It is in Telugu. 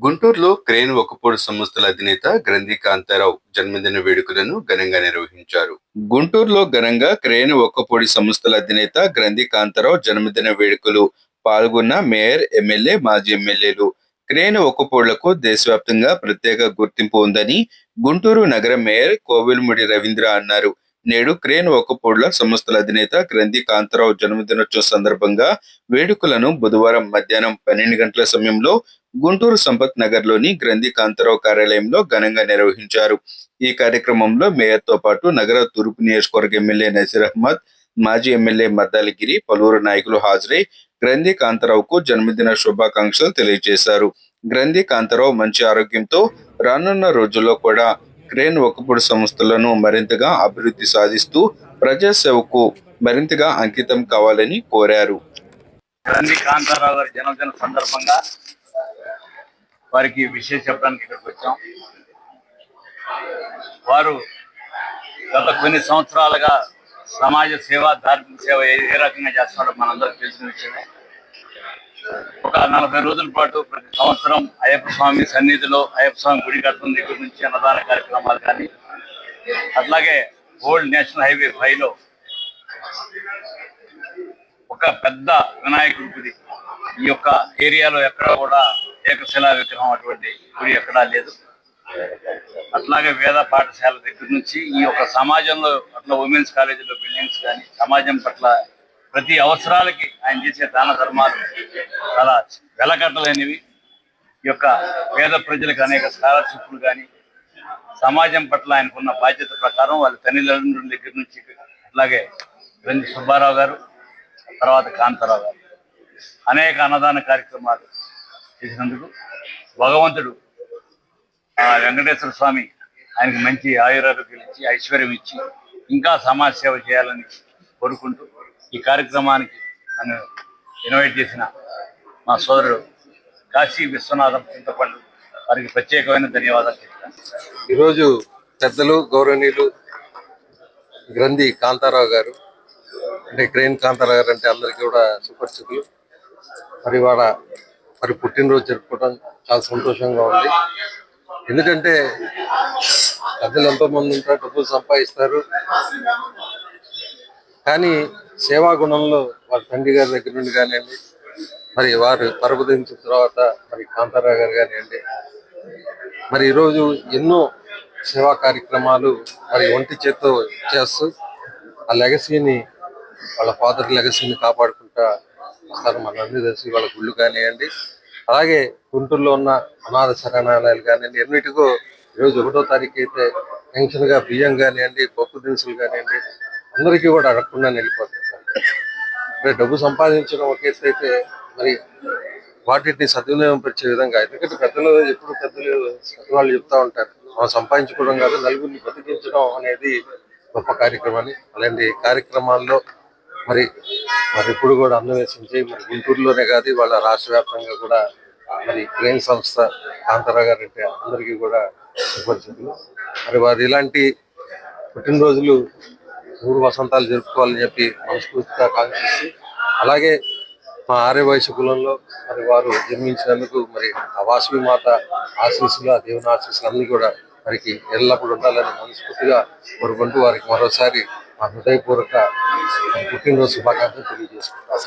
గుంటూరులో క్రేన్ ఒకపూడు సంస్థల అధినేత గ్రంథి కాంతారావు జన్మదిన వేడుకలను ఘనంగా నిర్వహించారు. గుంటూరులో ఘనంగా క్రేన్ ఒక్కపూడి సంస్థల అధినేత గ్రంథి కాంతారావు జన్మదిన వేడుకలు పాల్గొన్న మేయర్ ఎమ్మెల్యే మాజీ ఎమ్మెల్యేలు. క్రేన్ ఒక్కపూళ్ళకు దేశవ్యాప్తంగా ప్రత్యేక గుర్తింపు ఉందని గుంటూరు నగర మేయర్ కోవిల్ముడి రవీంద్ర అన్నారు. నేడు క్రేన్ ఒక్కపూడ్ల సంస్థల అధినేత గ్రంథి కాంతారావు జన్మదినోత్సవం సందర్భంగా వేడుకలను బుధవారం మధ్యాహ్నం పన్నెండు గంటల సమయంలో గుంటూరు సంపత్ నగర్లోని గ్రంథి కాంతారావు కార్యాలయంలో ఘనంగా నిర్వహించారు. ఈ కార్యక్రమంలో మేయర్తో పాటు నగర తూర్పు నియోజకవర్గ ఎమ్మెల్యే నసీర్ అహ్మద్ మాజీ ఎమ్మెల్యే మద్దాలగిరి పలువురు నాయకులు హాజరై గ్రంథి కాంతారావుకు జన్మదిన శుభాకాంక్షలు తెలియజేశారు. గ్రంథి కాంతారావు మంచి ఆరోగ్యంతో రానున్న రోజుల్లో కూడా క్రేన్ ఒకప్పుడు సంస్థలను మరింతగా అభివృద్ధి సాధిస్తూ ప్రజాసేవకు మరింతగా అంకితం కావాలని కోరారు. గ్రంథి కాంతారావు గారి జన్మదిన సందర్భంగా వారికి విషయం చెప్పడానికి ఇక్కడికి వచ్చాం. వారు గత కొన్ని సంవత్సరాలుగా సమాజ సేవ ధార్మిక సేవ ఏ రకంగా చేస్తున్నారో మనందరికీ తెలిసిన విషయమే. ఒక నలభై రోజుల పాటు ప్రతి సంవత్సరం అయ్యప్ప స్వామి సన్నిధిలో అయ్యప్ప స్వామి గుడి కట్టడం దగ్గర నుంచి అన్నదాన కార్యక్రమాలు కానీ అట్లాగే ఓల్డ్ నేషనల్ హైవే ఫైవ్లో ఒక పెద్ద వినాయకుడి గుడి ఈ యొక్క ఏరియాలో ఎక్కడ కూడా ఏకశిలా విగ్రహం అటువంటి గుడి ఎక్కడా లేదు. అట్లాగే వేద పాఠశాల దగ్గర నుంచి ఈ యొక్క సమాజంలో అట్లా ఉమెన్స్ కాలేజీలో బిల్డింగ్స్ కానీ సమాజం పట్ల ప్రతి అవసరాలకి ఆయన చేసే దాన ధర్మాలు చాలా వెలకట్టలేనివి. ఈ యొక్క పేద ప్రజలకు అనేక స్కాలర్షిప్లు కానీ సమాజం పట్ల ఆయనకున్న బాధ్యత ప్రకారం వాళ్ళ తల్లిదండ్రుల దగ్గర నుంచి అలాగే వెండి సుబ్బారావు గారు తర్వాత కాంతారావు గారు అనేక అన్నదాన కార్యక్రమాలు చేసినందుకు భగవంతుడు ఆ వెంకటేశ్వర స్వామి ఆయనకి మంచి ఆయురారోగ్యాలు ఇచ్చి ఐశ్వర్యం ఇచ్చి ఇంకా సమాజ సేవ చేయాలని కోరుకుంటూ ఈ కార్యక్రమానికి నన్ను ఇన్వైట్ చేసిన మా సోదరుడు కాశీ విశ్వనాథం చింతపండు. వారికి ప్రత్యేకమైన ధన్యవాదాలు చెప్తాను. ఈరోజు పెద్దలు గౌరవనీయులు గ్రంథి కాంతారావు గారు అంటే క్రేన్ కాంతారావు గారు అంటే అందరికీ కూడా సుపరిచితులు మరి వాళ్ళ మరి పుట్టినరోజు జరుపుకోవడం చాలా సంతోషంగా ఉంది. ఎందుకంటే పెద్దలు ఎంతో మంది ఉంటారు డబ్బులు సంపాదిస్తారు. కానీ సేవా గుణంలో వారి తండ్రి గారి దగ్గర నుండి కానివ్వండి మరి వారు పరపదించిన తర్వాత మరి కాంతారావు గారు కానివ్వండి మరి ఈరోజు ఎన్నో సేవా కార్యక్రమాలు మరి ఒంటి చేత్తో చేస్తూ ఆ లెగసీని వాళ్ళ ఫాదర్ లెగసీని కాపాడుకుంటా వస్తారు మనందరూ తెలిసి వాళ్ళ గుళ్ళు కానివ్వండి అలాగే గుంటూరులో ఉన్న అనాథ శరణాలయాలు కానివ్వండి ఎన్నిటికో ఈరోజు ఒకటో తారీఖు అయితే పెన్షన్గా బియ్యం కానివ్వండి పప్పు దినుసులు కానివ్వండి అందరికీ కూడా అడగకుండా వెళ్ళిపోతాయి మరి డబ్బు సంపాదించడం ఒక అయితే మరి వాటిని సద్వినియోగం పరిచే విధంగా ఎందుకంటే పెద్దలు ఎప్పుడు పెద్దలు వాళ్ళు చెప్తా ఉంటారు మనం సంపాదించుకోవడం కాదు నలుగురిని బతికించడం అనేది గొప్ప కార్యక్రమాన్ని అలాంటి కార్యక్రమాల్లో మరి మరి ఇప్పుడు కూడా అన్వేషించి మరి గుంటూరులోనే కాదు వాళ్ళ రాష్ట్ర వ్యాప్తంగా కూడా మరి క్రెయిన్ సంస్థ కాంతారావు గారు అంటే అందరికీ కూడా సుపరిచితులు మరి వారు ఇలాంటి పుట్టినరోజులు మూడు వసంతాలు జరుపుకోవాలని చెప్పి మనస్ఫూర్తిగా కాంక్షిస్తూ అలాగే మా ఆర్యవయసు కులంలో మరి వారు జన్మించినందుకు మరి ఆ వాసవి మాత ఆశీస్సులు ఆ దేవుని ఆశీస్సులు అన్నీ కూడా మనకి ఎల్లప్పుడూ ఉండాలని మనస్ఫూర్తిగా కోరుకుంటూ వారికి మరోసారి హృదయపూర్వక పుట్టినరోజు శుభాకాంక్షలు తెలియజేసుకుంటాను